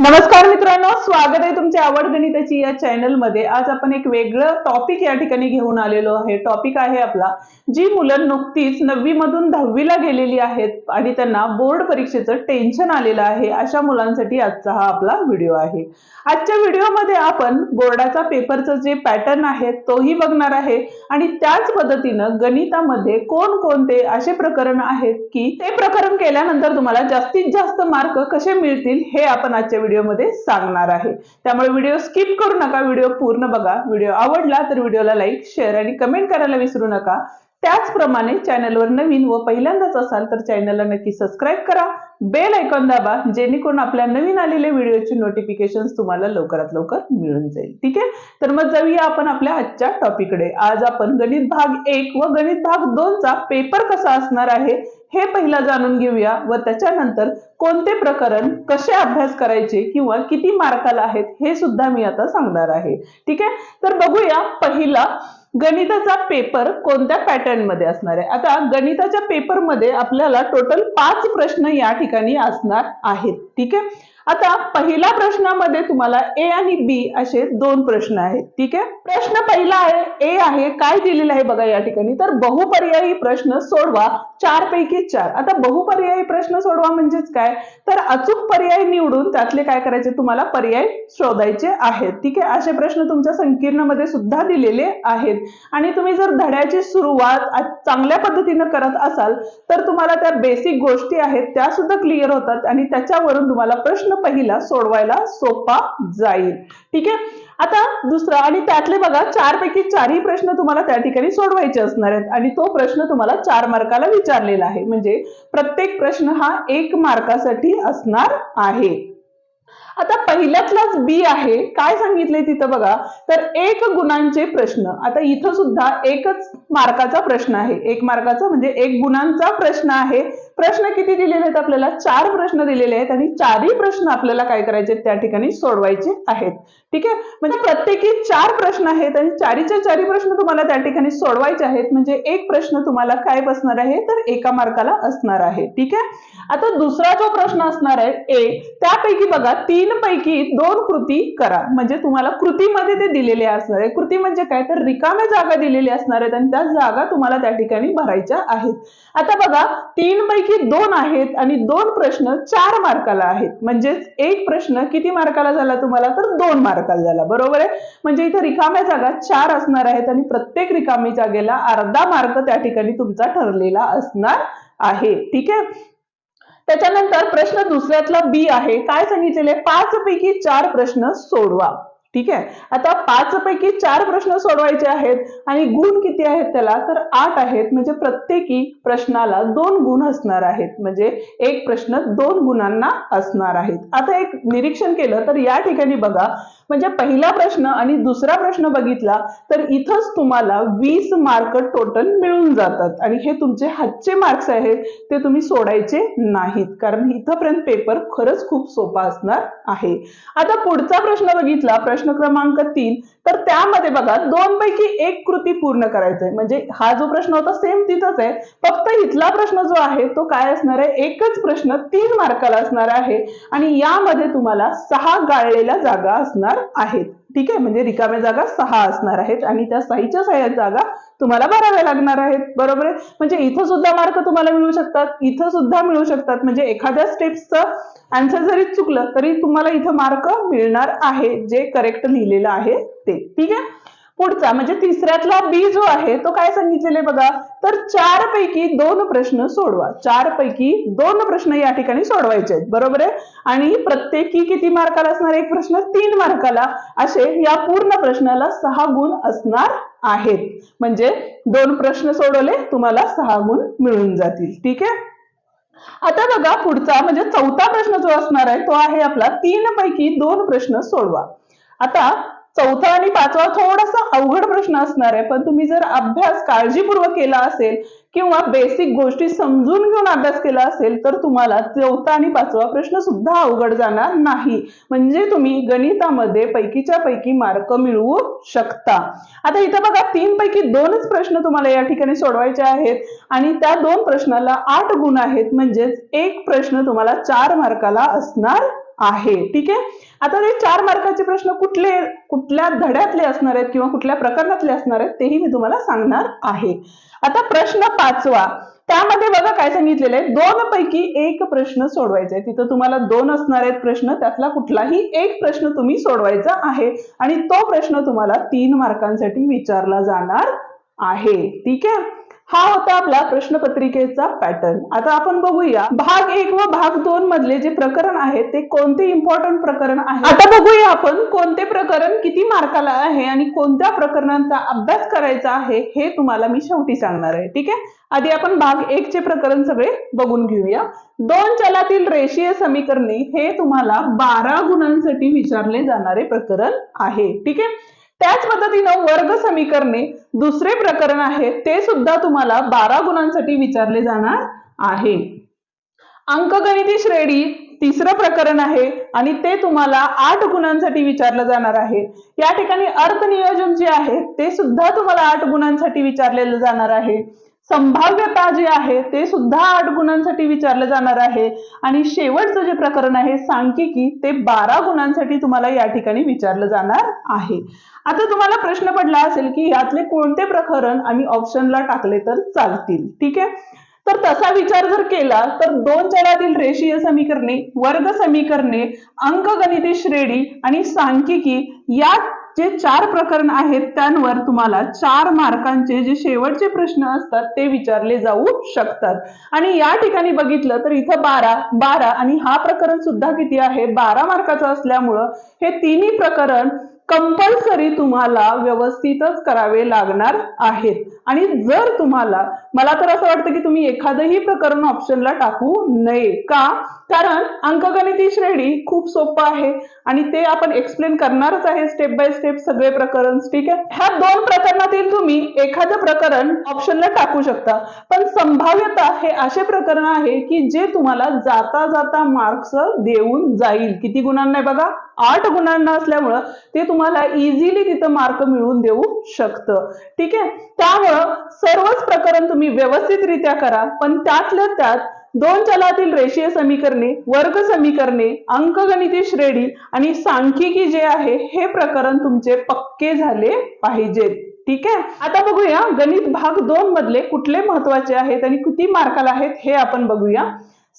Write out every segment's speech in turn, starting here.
नमस्कार मित्रांनो स्वागत आहे तुमच्या आवड गणिताची या चॅनलमध्ये आज आपण एक वेगळं टॉपिक या ठिकाणी घेऊन आलेलो आहे. टॉपिक आहे आपला जी मुलं नुकतीच नववी मधून दहावीला गेलेली आहेत आणि त्यांना बोर्ड परीक्षेचं टेन्शन आलेलं आहे अशा मुलांसाठी आजचा हा आपला व्हिडिओ आहे. आजच्या व्हिडिओमध्ये आपण बोर्डाचा पेपरचं जे पॅटर्न आहे तोही बघणार आहे. आणि त्याच पद्धतीनं गणितामध्ये कोणकोणते असे प्रकरण आहेत की ते प्रकरण केल्यानंतर तुम्हाला जास्तीत जास्त मार्क कसे मिळतील हे आपण आजच्या व्हिडिओमध्ये सांगणार आहे. त्यामुळे व्हिडिओ स्किप करू नका व्हिडिओ पूर्ण बघा. व्हिडिओ आवडला तर व्हिडिओला लाईक शेअर आणि कमेंट करायला विसरू नका. त्याचप्रमाणे चॅनलवर नवीन व पहिल्यांदाच असाल तर चॅनलला नक्की सबस्क्राईब करा. बेल ऐकॉन दाबा जेणेकरून आपल्या नवीन आलेल्या व्हिडिओची नोटिफिकेशन तुम्हाला लवकरात लवकर मिळून जाईल. ठीक आहे? तर मग जाऊया आपण आपल्या आजच्या टॉपिककडे आज आपण गणित भाग एक व गणित भाग दोनचा पेपर कसा असणार आहे हे पहिला जाणून घेऊया व त्याच्यानंतर कोणते प्रकरण कसे अभ्यास करायचे किंवा किती मार्काला आहेत हे सुद्धा मी आता सांगणार आहे. ठीक आहे? तर बघूया पहिला गणिताचा पेपर कोणत्या पॅटर्नमध्ये असणार आहे? आता गणिताच्या पेपरमध्ये आपल्याला टोटल पाच प्रश्न या ठिकाणी असणार आहेत. ठीक आहे? आता पहिल्या प्रश्नामध्ये तुम्हाला ए आणि बी असे दोन प्रश्न आहेत ठीक आहे? प्रश्न पहिला आहे ए आहे काय दिलेलं आहे बघा या ठिकाणी? तर बहुपर्यायी प्रश्न सोडवा चार पैकी चार. आता बहुपर्यायी प्रश्न सोडवा म्हणजेच काय? तर अचूक पर्याय निवडून त्यातले काय करायचे? तुम्हाला पर्याय शोधायचे आहेत ठीक आहे? असे प्रश्न तुमच्या संकीर्णमध्ये सुद्धा दिलेले आहेत. आणि तुम्ही जर धड्याची सुरुवात चांगल्या पद्धतीनं करत असाल तर तुम्हाला त्या बेसिक गोष्टी आहेत त्या सुद्धा क्लिअर होतात आणि त्याच्यावरून तुम्हाला प्रश्न पहिला सोडवायला सोपा जाईल. ठीक आहे? आता दुसरा आणि त्यातले बघा चार पैकी चारही प्रश्न तुम्हाला त्या ठिकाणी सोडवायचे असणार आहेत. आणि तो प्रश्न तुम्हाला चार मार्काला विचारलेला आहे. म्हणजे प्रत्येक प्रश्न हा एक मार्कासाठी असणार आहे. आता पहिल्यातलाच बी आहे काय सांगितलंय तिथं बघा. तर एक गुणांचे प्रश्न आता इथं सुद्धा एकच मार्काचा प्रश्न आहे. एक मार्काचा म्हणजे एक गुणांचा प्रश्न आहे. प्रश्न किती दिलेले आहेत आपल्याला? चार प्रश्न दिलेले आहेत आणि चारही प्रश्न आपल्याला काय करायचे? आहेत त्या ठिकाणी सोडवायचे आहेत. ठीक आहे? म्हणजे प्रत्येकी चार प्रश्न आहेत आणि चारीच्या चारी प्रश्न तुम्हाला त्या ठिकाणी सोडवायचे आहेत. म्हणजे एक प्रश्न तुम्हाला काय बसणार आहे? तर एका मार्काला असणार आहे. ठीक आहे? आता दुसरा जो प्रश्न असणार आहे ए त्यापैकी बघा तीन तीनपैकी दोन कृती करा. म्हणजे तुम्हाला कृतीमध्ये ते दिलेले असणार आहे. कृती म्हणजे काय? तर रिकाम्या जागा दिलेल्या असणार आहेत आणि त्या जागा तुम्हाला त्या ठिकाणी भरायच्या आहेत. आता बघा तीन पैकी दोन आहेत आणि दोन प्रश्न चार मार्काला आहेत. म्हणजेच एक प्रश्न किती मार्काला झाला तुम्हाला? तर दोन मार्काला झाला. बरोबर आहे? म्हणजे इथं रिकाम्या जागा चार असणार आहेत आणि प्रत्येक रिकामी जागेला अर्धा मार्क त्या ठिकाणी तुमचा ठरलेला असणार आहे. ठीक आहे? त्याच्यानंतर प्रश्न दुसऱ्यातला बी आहे. काय सांगितलेले? पाच पैकी चार प्रश्न सोडवा. ठीक आहे? आता पाच पैकी चार प्रश्न सोडवायचे आहेत आणि गुण किती आहेत त्याला? तर आठ आहेत. म्हणजे प्रत्येकी प्रश्नाला दोन गुण असणार आहेत. म्हणजे एक प्रश्न दोन गुणांना असणार आहेत. आता एक निरीक्षण केलं तर या ठिकाणी बघा. म्हणजे पहिला प्रश्न आणि दुसरा प्रश्न बघितला तर इथंच तुम्हाला वीस मार्क टोटल मिळून जातात. आणि हे तुमचे हातचे मार्क्स आहेत. ते तुम्ही सोडायचे नाहीत. कारण इथंपर्यंत पेपर खरंच खूप सोपा असणार आहे. आता पुढचा प्रश्न बघितला. प्रश्न क्रमांक तीन. तर त्यामध्ये बघा दोन पैकी एक कृती पूर्ण करायचंय म्हणजे हा जो प्रश्न होता सेम तिथंच आहे. फक्त इथला प्रश्न जो आहे तो काय असणार आहे? एकच प्रश्न तीन मार्काला असणार आहे. आणि यामध्ये तुम्हाला सहा गाळलेल्या जागा असणार आहेत. ठीक आहे? म्हणजे रिकाम्या जागा सहा असणार आहेत. आणि त्या साईच्या सहा जागा तुम्हाला भरावे लागणार आहेत बरोबर आहे? म्हणजे इथं सुद्धा मार्क तुम्हाला मिळू शकतात इथं सुद्धा मिळू शकतात. म्हणजे एखाद्या स्टेप्सचं आन्सर जरी चुकलं तरी तुम्हाला इथं मार्क मिळणार आहे जे करेक्ट लिहिलेलं आहे ते. ठीक आहे? पुढचा म्हणजे तिसऱ्यातला बी जो आहे तो काय सांगितलेले बघा? तर चार पैकी दोन प्रश्न सोडवा. चार पैकी दोन प्रश्न या ठिकाणी सोडवायचे आहेत बरोबर आहे? आणि प्रत्येकी किती मार्काला असणार? एक प्रश्न तीन मार्काला असे या पूर्ण प्रश्नाला सहा गुण असणार आहेत. म्हणजे दोन प्रश्न सोडवले तुम्हाला सहा गुण मिळून जातील. ठीक आहे? आता बघा पुढचा म्हणजे चौथा प्रश्न जो असणार आहे तो आहे आपला तीन पैकी दोन प्रश्न सोडवा. आता चौथा आणि पाचवा थोडासा अवघड प्रश्न असणार आहे पण तुम्ही जर अभ्यास काळजीपूर्वक केला असेल किंवा बेसिक गोष्टी समजून घेऊन अभ्यास केला असेल तर तुम्हाला चौथा आणि पाचवा प्रश्न सुद्धा अवघड जाणार नाही. म्हणजे तुम्ही गणितामध्ये पैकीच्या पैकी मार्क मिळवू शकता. आता इथं बघा तीन पैकी दोनच प्रश्न तुम्हाला या ठिकाणी सोडवायचे आहेत. आणि त्या दोन प्रश्नाला आठ गुण आहेत म्हणजेच एक प्रश्न तुम्हाला चार मार्काला असणार आहे. ठीक आहे? आता हे चार मार्काचे प्रश्न कुठले कुठल्या धड्यातले असणार आहेत किंवा कुठल्या प्रकरणातले असणार आहेत तेही मी तुम्हाला सांगणार आहे. आता प्रश्न पाचवा. त्यामध्ये बघा काय सांगितलेलं आहे. दोन पैकी एक प्रश्न सोडवायचा आहे तिथं तुम्हाला दोन असणार आहेत प्रश्न. त्यातला कुठलाही एक प्रश्न तुम्ही सोडवायचा आहे. आणि तो प्रश्न तुम्हाला तीन मार्कांसाठी विचारला जाणार आहे. ठीक आहे? हा होता आपला प्रश्नपत्रिकेचा पॅटर्न आता आपण बघूया भाग एक व भाग दोन मधले जे प्रकरण आहे ते कोणते इम्पॉर्टंट प्रकरण आहे आता बघूया आपण कोणते प्रकरण किती मार्काला आहे आणि कोणत्या प्रकरणांचा अभ्यास करायचा आहे हे तुम्हाला मी शेवटी सांगणार आहे. ठीक आहे? आधी आपण भाग एक चे प्रकरण सगळे बघून घेऊया. दोन चलातील रेषीय समीकरणे हे तुम्हाला बारा गुणांसाठी विचारले जाणारे प्रकरण आहे. ठीक आहे? त्याच पद्धतीनं वर्ग समीकरणे दुसरे प्रकरण आहे ते सुद्धा तुम्हाला बारा गुणांसाठी विचारले जाणार आहे. अंकगणिती श्रेणी तिसरं प्रकरण आहे आणि ते तुम्हाला आठ गुणांसाठी विचारलं जाणार आहे. या ठिकाणी अर्थनियोजन जे आहे ते सुद्धा तुम्हाला आठ गुणांसाठी विचारलेलं जाणार आहे. संभाव्यता जे आहे ते सुद्धा आठ गुणांसाठी विचारलं जाणार आहे. आणि शेवटचं जे प्रकरण आहे सांख्यिकी ते बारा गुणांसाठी तुम्हाला या ठिकाणी विचारलं जाणार आहे. आता तुम्हाला प्रश्न पडला असेल की यातले कोणते प्रकरण आम्ही ऑप्शनला टाकले तर चालतील? ठीक आहे? तर तसा विचार जर केला तर दोन चलातील रेषीय समीकरणे वर्ग समीकरणे अंकगणिती श्रेणी आणि सांख्यिकी या जे चार प्रकरण आहेत त्यांवर तुम्हाला चार मार्कांचे जे शेवटचे प्रश्न असतात ते विचारले जाऊ शकतात. आणि या ठिकाणी बघितलं तर इथं बारा बारा आणि हा प्रकरण सुद्धा किती आहे? बारा मार्काचं असल्यामुळं हे तिन्ही प्रकरण कंपल्सरी तुम्हाला व्यवस्थितच करावे लागणार आहेत. आणि जर तुम्हाला मला तर असं वाटतं की तुम्ही एखादंही प्रकरण ऑप्शनला टाकू नये. का? कारण अंकगणिती श्रेणी खूप सोपं आहे आणि ते आपण एक्सप्लेन करणारच आहे स्टेप बाय स्टेप सगळे प्रकरण ठीक आहे? ह्या दोन प्रकरणातील तुम्ही एखादं प्रकरण ऑप्शनला टाकू शकता. पण संभाव्यता हे असे प्रकरण आहे की जे तुम्हाला जाता जाता मार्क्स देऊन जाईल. किती गुणांना आहे बघा? आठ गुणांना असल्यामुळं ते तुम्हाला इझिली तिथं मार्क मिळवून देऊ शकतं. ठीक आहे? त्यामुळं सर्वच प्रकरण तुम्ही व्यवस्थितरित्या करा पण त्यातल्या त्यात दोन चलातील रेषीय समीकरणे वर्ग समीकरणे अंकगणिती श्रेणी आणि सांख्यिकी जे आहे हे प्रकरण तुमचे पक्के झाले पाहिजेत ठीक आहे? आता बघूया गणित भाग दोन मधले कुठले महत्त्वाचे आहेत आणि किती मार्काला आहेत हे आपण बघूया.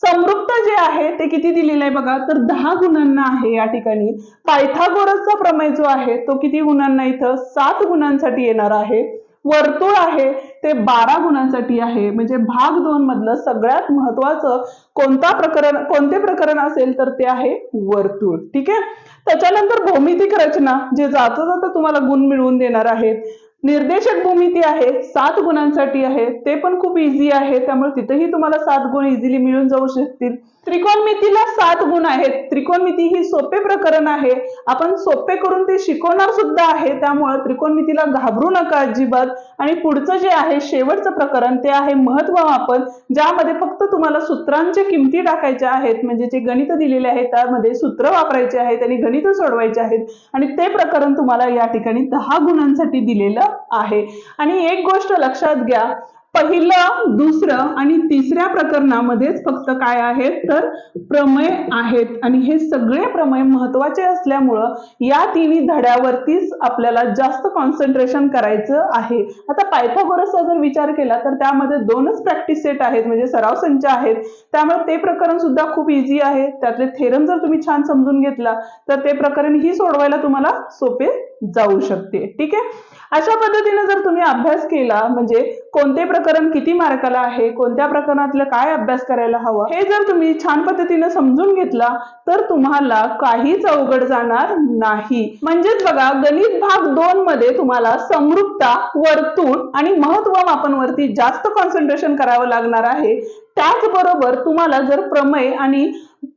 समृप्त जे आहे ते किती दिलेलं आहे बघा? तर दहा गुणांना आहे या ठिकाणी. पायथागोरसचा प्रमेय जो आहे तो किती गुणांना इथं? सात गुणांसाठी येणार आहे. वर्तुळ आहे ते बारा गुणांसाठी आहे. म्हणजे भाग दोन मधलं सगळ्यात महत्वाचं कोणता प्रकरण कोणते प्रकरण असेल तर ते आहे वर्तुळ. ठीक आहे? त्याच्यानंतर भौमितिक रचना जे जाता जाता तुम्हाला गुण मिळवून देणार आहेत. निर्देशक भूमिती आहे सात गुणांसाठी आहे ते पण खूप इझी आहे त्यामुळे तिथेही तुम्हाला सात गुण इझिली मिळून जाऊ शकतील. त्रिकोणमितीला सात गुण आहेत त्रिकोणमिती ही सोपे प्रकरण आहे आपण सोपे करून ते शिकवणार सुद्धा आहे त्यामुळे त्रिकोणमितीला घाबरू नका अजिबात. आणि पुढचं जे आहे शेवटचं प्रकरण ते आहे महत्त्व आपण ज्यामध्ये फक्त तुम्हाला सूत्रांच्या किमती टाकायच्या आहेत म्हणजे जे गणित दिलेले आहेत त्यामध्ये सूत्र वापरायचे आहेत आणि गणित सोडवायचे आहेत. आणि ते प्रकरण तुम्हाला या ठिकाणी दहा गुणांसाठी दिलेलं आहे. आणि एक गोष्ट लक्षात घ्या पहिलं दुसरं आणि तिसऱ्या प्रकरणामध्येच फक्त काय आहेत? तर प्रमेय आहेत. आणि हे सगळे प्रमेय महत्त्वाचे असल्यामुळं या तिन्ही धड्यावरतीच आपल्याला जास्त कॉन्सन्ट्रेशन करायचं आहे. आता पायथागोरसचा जर विचार केला तर त्यामध्ये दोनच प्रॅक्टिस सेट आहेत म्हणजे सराव संच आहेत. त्यामुळे ते प्रकरण सुद्धा खूप इझी आहे. त्यातले थेरम जर तुम्ही छान समजून घेतला तर ते प्रकरण ही सोडवायला तुम्हाला सोपे जाऊ शकते. ठीक आहे? अशा पद्धतीने जर तुम्ही अभ्यास केला म्हणजे कोणते प्रकरण किती मार्काला आहे कोणत्या प्रकरणातलं काय अभ्यास करायला हवं हे जर तुम्ही छान पद्धतीने समजून घेतला तर तुम्हाला काहीच अवघड जाणार नाही. म्हणजेच बघा गणित भाग दोन मध्ये तुम्हाला समृद्धता वर्तुळ आणि महत्त्व मापनवरती जास्त कॉन्सन्ट्रेशन करावं लागणार आहे. त्याचबरोबर तुम्हाला जर प्रमेय आणि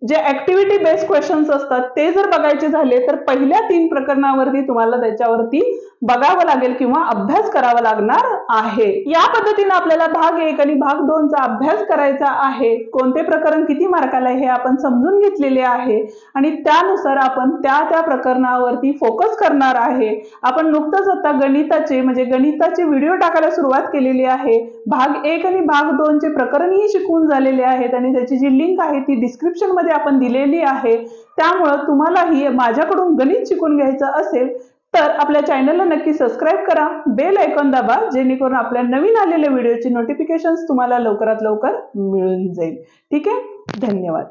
जे ऍक्टिव्हिटी बेस्ड क्वेश्चन्स असतात ते जर बघायचे झाले तर पहिल्या तीन प्रकरणावरती तुम्हाला त्याच्यावरती बघावं लागेल किंवा अभ्यास करावा लागणार आहे. या पद्धतीने आपल्याला भाग एक आणि भाग दोनचा अभ्यास करायचा आहे. कोणते प्रकरण किती मार्काला हे आपण समजून घेतलेले आहे. आणि त्यानुसार आपण त्या त्या प्रकरणावरती फोकस करणार आहे. आपण नुकतंच आता गणिताचे म्हणजे गणिताचे व्हिडिओ टाकायला सुरुवात केलेली आहे. भाग एक आणि भाग दोनचे प्रकरणही शिकून झालेले आहेत आणि त्याची जी लिंक आहे ती डिस्क्रिप्शनमध्ये आपण दिलेली आहे. त्यामुळं तुम्हालाही माझ्याकडून गणित शिकून घ्यायचं असेल तर आपल्या चॅनलला नक्की सबस्क्राईब करा. बेल आयकॉन दाबा जेणेकरून आपल्या नवीन आलेल्या व्हिडिओची नोटिफिकेशन तुम्हाला लवकरात लवकर मिळून जाईल. ठीक आहे? धन्यवाद.